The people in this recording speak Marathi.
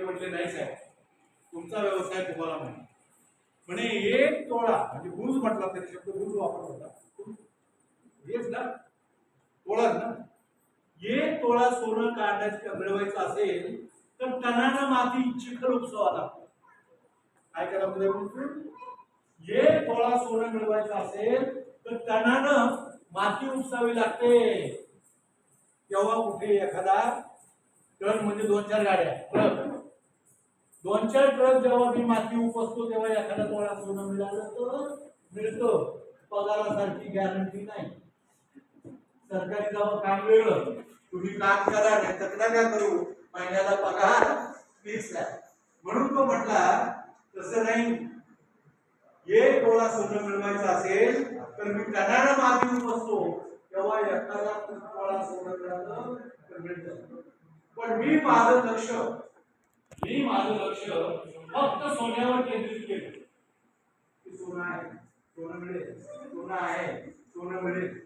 ते म्हटले नाही साहेब तुमचा व्यवसाय तुम्हाला माहिती म्हणे एक तोळा म्हणजे गुरुज म्हटला तरी शब्द गुरुज वापरत होता. हेच ना? तोळाच ना? एक तोळा सोनं काढण्याचं मिळवायचं असेल तर टनानं माती चिखल उपसावा लागतो. काय करावं लागतं? एक तोळा सोनं मिळवायचं असेल तर टनानं माती उपसावी लागते. तेव्हा कुठे एखादा टन म्हणजे दोन चार गाड्या ट्रक दोन चार ट्रक जेव्हा मी माती उपसतो तेव्हा एखादा तोळा सोनं मिळालं तर मिळतं. पगारासारखी गॅरंटी नाही. सरकारी जेव्हा काम वेगळं तुम्ही काम करा नाही तर नका करू? महिन्याला पगार फिक्स आहे म्हणून तो म्हटला तसं नाही. एक डोळा सोनं मिळवायचं असेल तर मी टनानं माती बसतो तेव्हा एखादा सोनं मिळालं तर मिळतं. पण मी माझं लक्ष मी माझं लक्ष फक्त सोन्यावर केंद्रित केलं. सोनं आहे सोनं मिळेल. सोनं आहे सोनं मिळेल.